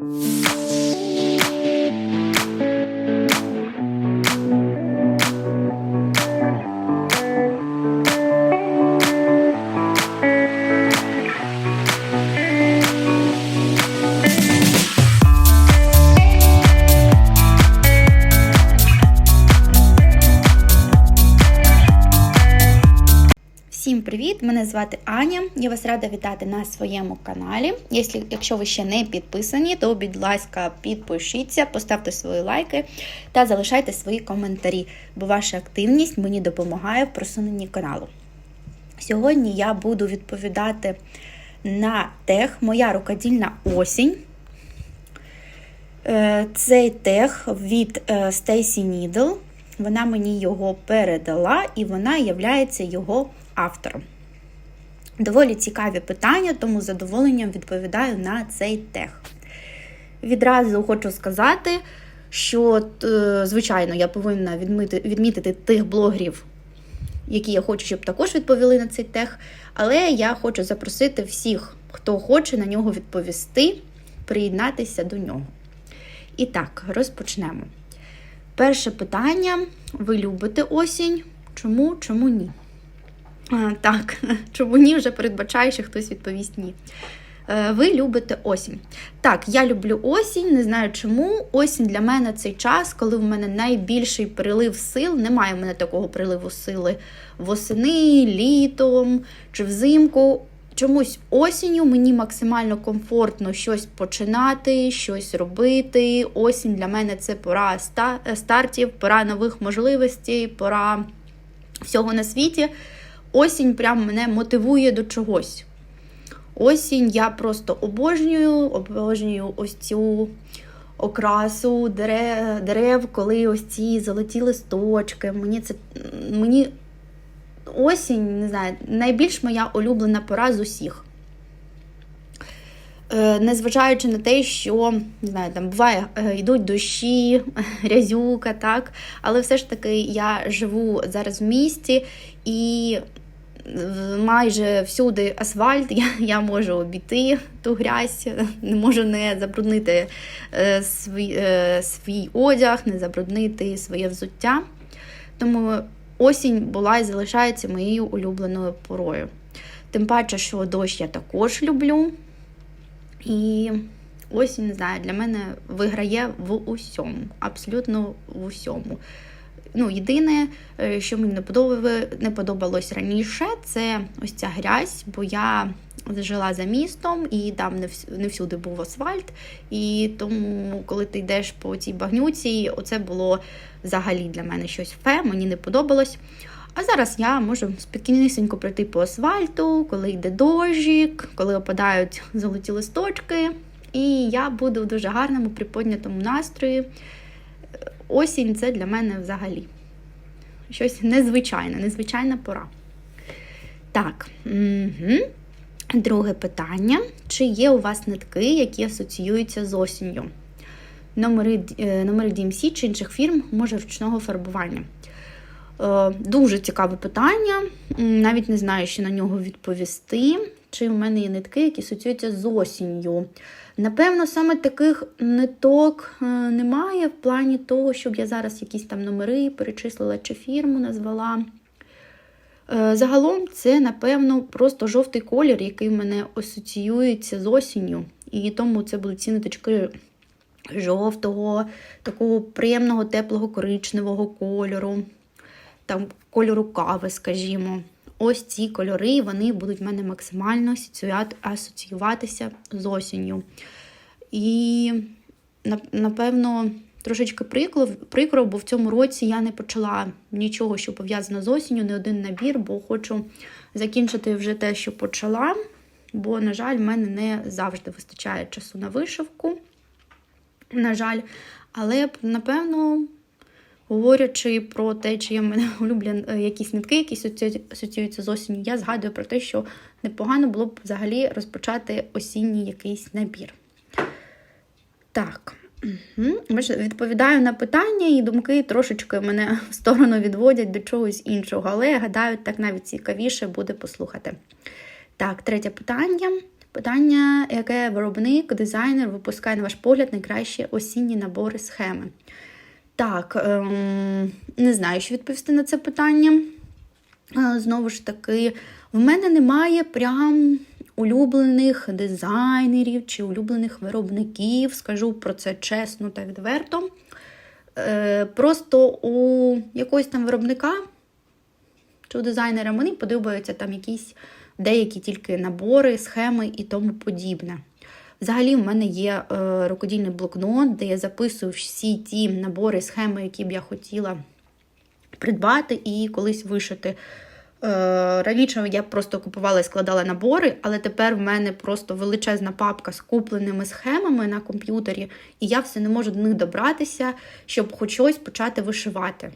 Thank you. Звати Я вас рада вітати на своєму каналі. Якщо, ви ще не підписані, то, будь ласка, підпишіться, поставте свої лайки та залишайте свої коментарі, бо ваша активність мені допомагає в просуненні каналу. Сьогодні я буду відповідати на тех Моя рукодільна осінь. Е, Цей тех від е, Stacy Needle. Вона мені його передала, і вона є його автором. Доволі цікаві питання, тому з задоволенням відповідаю на цей тех. Відразу хочу сказати, що, е, звичайно, я повинна відмітити тих блогерів, які я хочу, щоб також відповіли на цей тех. Але я хочу запросити всіх, хто хоче на нього відповісти, приєднатися до нього. І так, розпочнемо. Перше питання: ви любите осінь? Чому? Чому ні? Так, чому ні, вже передбачаю, що хтось відповість ні. Е, Ви любите осінь. Так, я люблю осінь, не знаю чому. Осінь для мене цей час, коли в мене найбільший прилив сил. Немає в мене такого приливу сили восени, літом чи взимку. Чомусь осінню мені максимально комфортно щось починати, щось робити. Осінь для мене це пора стартів, пора нових можливостей, пора всього на світі. Осінь прям мене мотивує до чогось. Осінь я просто обожнюю, обожнюю ось цю окрасу дерев, дерев коли ось ці золоті листочки. Мені це мені осінь, не знаю, найбільш моя улюблена пора з усіх. Е, незважаючи на те, що не знаю, там буває, е, йдуть дощі, грязюка, так. Але все ж таки я живу зараз в місті і майже всюди асфальт, я я можу обійти ту грязь, не можу не забруднити е, свій, свій одяг, не забруднити своє взуття. Тому осінь була і залишається моєю улюбленою порою. Тим паче, що дощ я також люблю. І осінь, не знаю, для мене виграє в усьому, абсолютно в усьому. Ну, Єдине, е, що мені не подобалось раніше, це ось ця грязь, бо я жила за містом і там не всюди був асфальт. І тому, коли ти йдеш по цій багнюці, оце було взагалі для мене щось фе, мені не подобалось. А зараз я можу спокійнісінько пройти по асфальту, коли йде дощик, коли опадають золоті листочки. І я буду в дуже гарному приподнятому настрої. Осінь це для мене взагалі щось незвичайне, незвичайна пора. Так, угу. друге питання: чи є у вас нитки, які асоціюються з осінню? Номери е, номери DMC чи інших фірм може ручного фарбування? Е, дуже цікаве питання. Навіть не знаю, що на нього відповісти. Чи в мене є нитки, які асоціюються з осінню. Напевно, саме таких ниток е, немає в плані того, щоб я зараз якісь там номери перечислила чи фірму назвала. Е, загалом, це, напевно, просто жовтий колір, який в мене асоціюється з осінню. І тому це будуть ці ниточки жовтого, такого приємного, теплого коричневого кольору, там кольору кави, скажімо. Ось ці кольори вони будуть в мене максимально асоціюватися з осінню. І, напевно, трошечки прикро, прикро, бо в цьому році я не почала нічого, що пов'язано з осінню, не один набір, бо хочу закінчити вже те, що почала. Бо, на жаль, в мене не завжди вистачає часу на вишивку. На жаль, але, напевно, Говорячи про те, чи є в мене улюблені е, якісь нитки, які асоціюються з осінню, я згадую про те, що непогано було б взагалі розпочати осінній якийсь набір. Так, відповідаю на питання, і думки трошечки мене в сторону відводять до чогось іншого, але я гадаю, так навіть цікавіше буде послухати. Так, третє питання. Питання, яке виробник, дизайнер випускає, на ваш погляд, найкращі осінні набори схеми? Так, ем, не знаю, що відповісти на це питання. Е, Знову ж таки, в мене немає прям улюблених дизайнерів чи улюблених виробників. Скажу про це чесно та відверто. Е, Просто у якогось там виробника чи у дизайнера мені подобаються там якісь деякі тільки набори, схеми і тому подібне. Взагалі, в мене є е, рукодільний блокнот, де я записую всі ті набори, схеми, які б я хотіла придбати і колись вишити. Е, раніше я просто купувала і складала набори, але тепер в мене просто величезна папка з купленими схемами на комп'ютері, і я все не можу до них добратися, щоб хоч щось почати вишивати.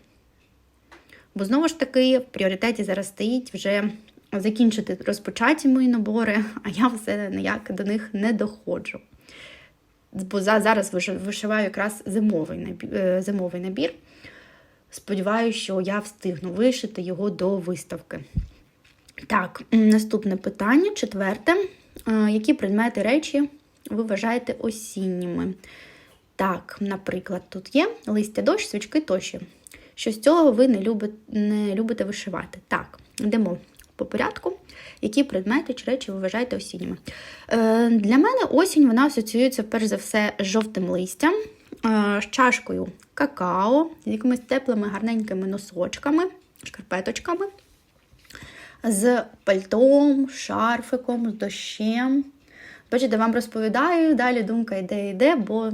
Бо знову ж таки, в пріоритеті зараз стоїть вже закінчити розпочаті мої набори, а я все ніяк до них не доходжу. Бо зараз вишиваю якраз зимовий набір. Зимовий набір. Сподіваюся, що я встигну вишити його до виставки. Так, наступне питання, четверте. Е, Які предмети речі ви вважаєте осінніми? Так, наприклад, тут є листя дощ, свічки тощо. Що з цього ви не любите, не любите вишивати? Так, йдемо по порядку. Які предмети чи речі ви вважаєте осінніми? Е, для мене осінь вона асоціюється перш за все з жовтим листям, е, з чашкою какао, з якимись теплими гарненькими носочками, шкарпеточками, з пальтом, шарфиком, з дощем. Бачите, вам розповідаю, далі думка йде, йде, бо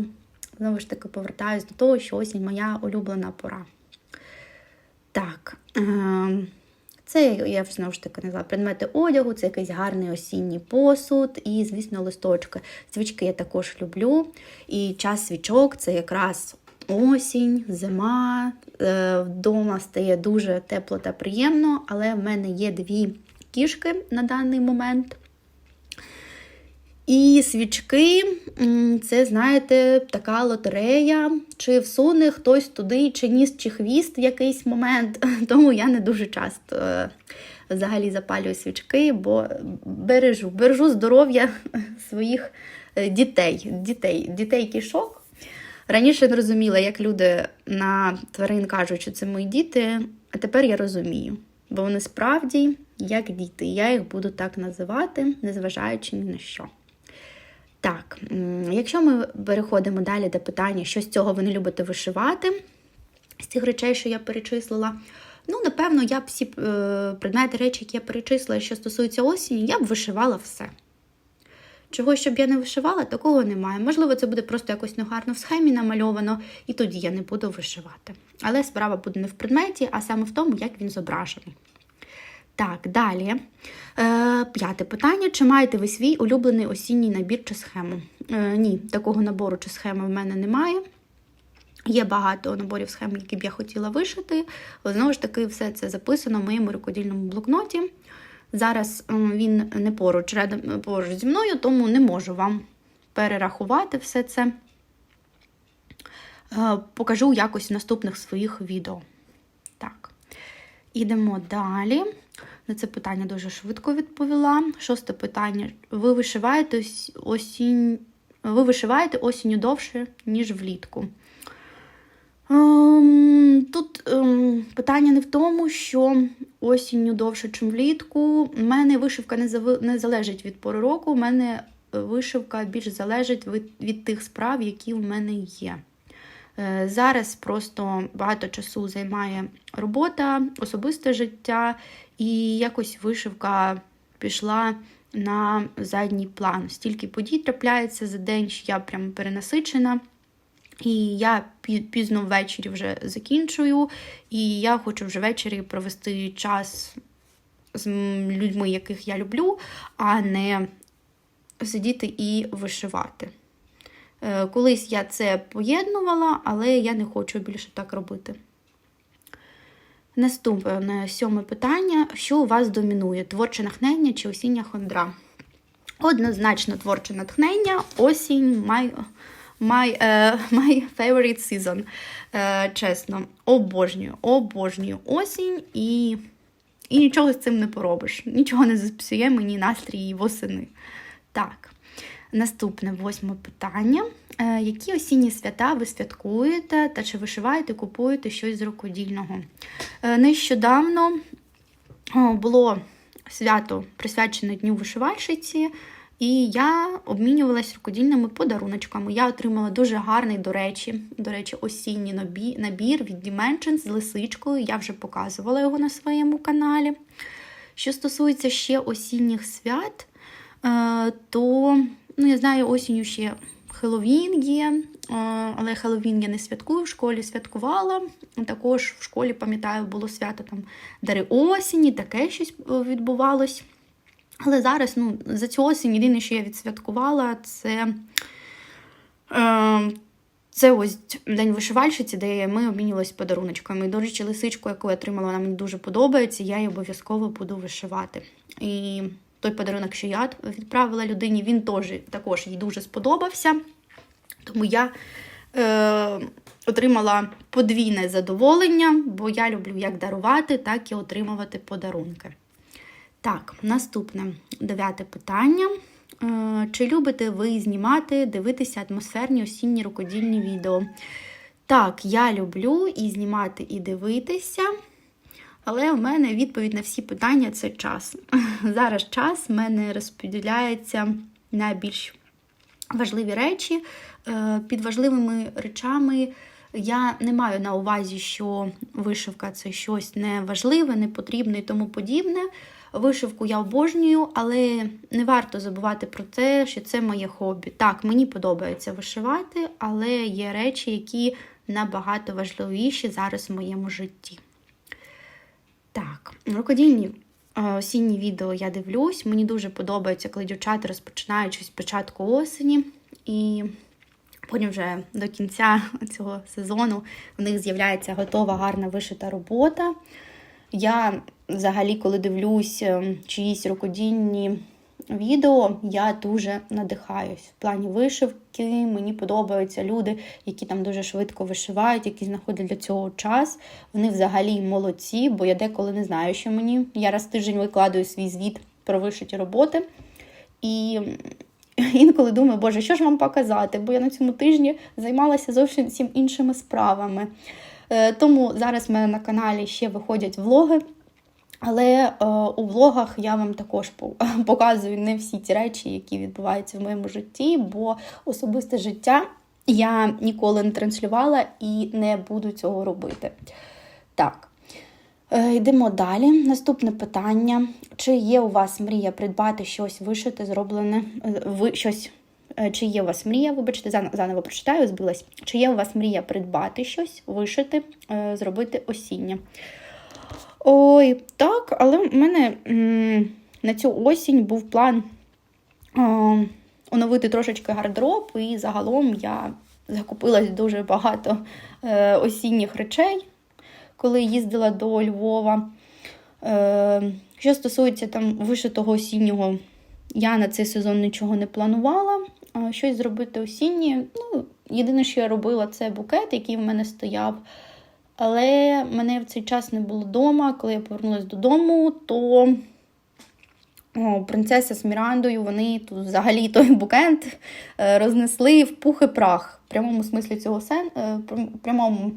знову ж таки повертаюсь до того, що осінь моя улюблена пора. Так, ем, це я знову ж таки назвала предмети одягу, це якийсь гарний осінній посуд і, звісно, листочки. Свічки я також люблю. І час свічок це якраз осінь, зима. Е, Вдома стає дуже тепло та приємно, але в мене є дві кішки на даний момент. І свічки це, знаєте, така лотерея, чи всуне хтось туди, чи ніс, чи хвіст в якийсь момент. Тому я не дуже часто е, взагалі запалюю свічки, бо бережу, бережу здоров'я своїх е, дітей, дітей, дітей кішок. Раніше не розуміла, як люди на тварин кажуть, що це мої діти, а тепер я розумію. Бо вони справді як діти. Я їх буду так називати, незважаючи ні на що. Так, якщо ми переходимо далі до питання, що з цього ви не любите вишивати, з цих речей, що я перечислила, ну, напевно, я б всі е, предмети, речі, які я перечислила, що стосуються осені, я б вишивала все. Чого, щоб я не вишивала, такого немає. Можливо, це буде просто якось негарно в схемі намальовано, і тоді я не буду вишивати. Але справа буде не в предметі, а саме в тому, як він зображений. Так, далі. Е, п'яте питання. Чи маєте ви свій улюблений осінній набір чи схему? Е, ні, такого набору чи схеми в мене немає. Є багато наборів схем, які б я хотіла вишити. Знову ж таки, все це записано в моєму рукодільному блокноті. Зараз він не поруч, рядом, поруч зі мною, тому не можу вам перерахувати все це. Е, Покажу якось в наступних своїх відео. Так, ідемо далі. На це питання дуже швидко відповіла. Шосте питання. Ви вишиваєте осінь... Ви вишиваєте осінню довше, ніж влітку. Ем, Тут ем, питання не в тому, що осінню довше, ніж влітку. У мене вишивка не, залежить від пори року. У мене вишивка більш залежить від, від тих справ, які в мене є. Е, Зараз просто багато часу займає робота, особисте життя, і якось вишивка пішла на задній план. Стільки подій трапляється за день, що я прям перенасичена. І я пізно ввечері вже закінчую, і я хочу вже ввечері провести час з людьми, яких я люблю, а не сидіти і вишивати. Е, Колись я це поєднувала, але я не хочу більше так робити. Наступне сьоме питання: що у вас домінує? Творче натхнення чи осіння хондра? Однозначно творче натхнення, осінь, my, my, е, my favorite season. Е, чесно, обожнюю, обожнюю осінь і, і нічого з цим не поробиш. Нічого не зіпсує мені настрій восени. Так, наступне восьме питання. Е, Які осінні свята ви святкуєте та чи вишиваєте, купуєте щось з рукодільного? Е, Нещодавно було свято присвячене Дню вишивальщиці, і я обмінювалася рукодільними подаруночками. Я отримала дуже гарний, до речі, до речі, осінній набір від Dimensions з лисичкою. Я вже показувала його на своєму каналі. Що стосується ще осінніх свят, е, то ну, я знаю, осінню ще Хеллоуін є, е, але Хеллоуін я не святкую, в школі святкувала. Також в школі, пам'ятаю, було свято там Дари осені, таке щось е, відбувалось. Але зараз, ну, за цю осінь єдине, що я відсвяткувала, це, е, це ось День вишивальщиці, де ми обмінювалися подаруночками. До речі, лисичку, яку я отримала, вона мені дуже подобається, я її обов'язково буду вишивати. І той подарунок, що я відправила людині, він теж, також їй дуже сподобався. Тому я е, отримала подвійне задоволення, бо я люблю як дарувати, так і отримувати подарунки. Так, наступне дев'яте питання. Е, Чи любите ви знімати, дивитися атмосферні осінні рукодільні відео? Так, я люблю і знімати, і дивитися. Але у мене відповідь на всі питання це час. Зараз час в мене розподіляється на більш важливі речі. Е, Під важливими речами я не маю на увазі, що вишивка це щось неважливе, непотрібне і тому подібне. Вишивку я обожнюю, але не варто забувати про те, що це моє хобі. Так, мені подобається вишивати, але є речі, які набагато важливіші зараз в моєму житті. Рукодільні осінні відео я дивлюсь. Мені дуже подобається, коли дівчата розпочинають щось початку осені. І потім вже до кінця цього сезону в них з'являється готова гарна вишита робота. Я взагалі, коли дивлюсь е, чиїсь рукодільні відео, я дуже надихаюсь. В плані вишивки мені подобаються люди, які там дуже швидко вишивають, які знаходять для цього час. Вони взагалі молодці, бо я деколи не знаю, що мені. Я раз в тиждень викладаю свій звіт про вишиті роботи. І інколи думаю, боже, що ж вам показати? Бо я на цьому тижні займалася зовсім всім іншими справами. Е, Тому зараз в мене на каналі ще виходять влоги. Але е, у влогах я вам також показую не всі ті речі, які відбуваються в моєму житті, бо особисте життя я ніколи не транслювала і не буду цього робити. Так, е, йдемо далі. Наступне питання: чи є у вас мрія придбати щось вишите, зроблене, е, ви щось. е, Чи є у вас мрія, вибачте, заново прочитаю, збилась. Чи є у вас мрія придбати щось, вишити, зробити осіння? Ой, так, але в мене на цю осінь був план оновити трошечки гардероб, і загалом я закупилась дуже багато е, осінніх речей, коли їздила до Львова. Е, що стосується там вишитого осіннього, я на цей сезон нічого не планувала. Щось зробити осіннє. Ну, єдине, що я робила, це букет, який в мене стояв. Але мене в цей час не було вдома. Коли я повернулася додому, то о, принцеса з Мірандою вони тут взагалі той букет е, рознесли в пух і прах. В прямому смислі цього сен, е, прямому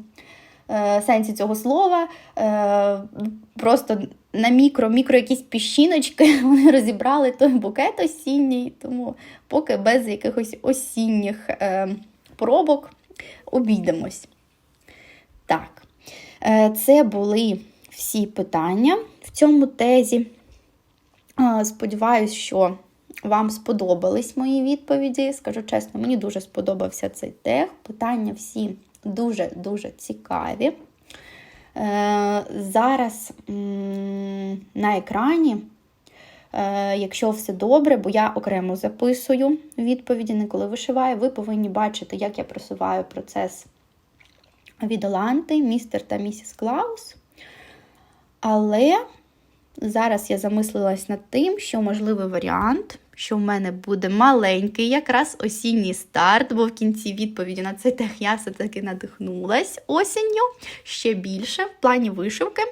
е, сенсі цього слова. Просто на мікро, мікро якісь піщиночки вони розібрали той букет осінній, тому поки без якихось осінніх поробок обійдемось. Е, це були всі питання в цьому тезі. Сподіваюсь, що вам сподобались мої відповіді. Скажу чесно, мені дуже сподобався цей тег. Питання всі дуже-дуже цікаві. Е, Зараз на екрані, е, якщо все добре, бо я окремо записую відповіді, не коли вишиваю, ви повинні бачити, як я просуваю процес від Оланти, містер та місіс Клаус. Але зараз я замислилась над тим, що можливий варіант, що в мене буде маленький, якраз осінній старт, бо в кінці відповіді на цей тех я все-таки надихнулась осінню ще більше в плані вишивки.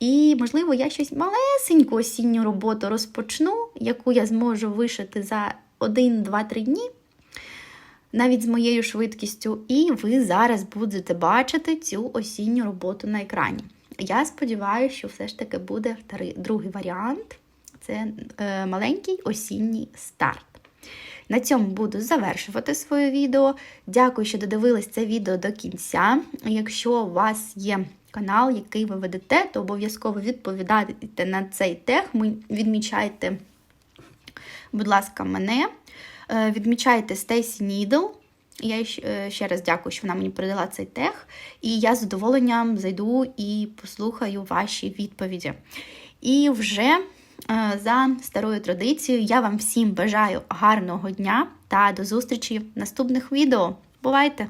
І, можливо, я щось малесеньку осінню роботу розпочну, яку я зможу вишити за один, два, три дні. Навіть з моєю швидкістю, і ви зараз будете бачити цю осінню роботу на екрані. Я сподіваюся, що все ж таки буде другий варіант це е, маленький осінній старт. На цьому буду завершувати своє відео. Дякую, що додивились це відео до кінця. Якщо у вас є канал, який ви ведете, то обов'язково відповідайте на цей тег. Відмічайте, будь ласка, мене. Е, відмічайте Stacy Нідл. Я ще раз дякую, що вона мені передала цей тег. І я з задоволенням зайду і послухаю ваші відповіді. І вже за старою традицією, я вам всім бажаю гарного дня та до зустрічі в наступних відео. Бувайте!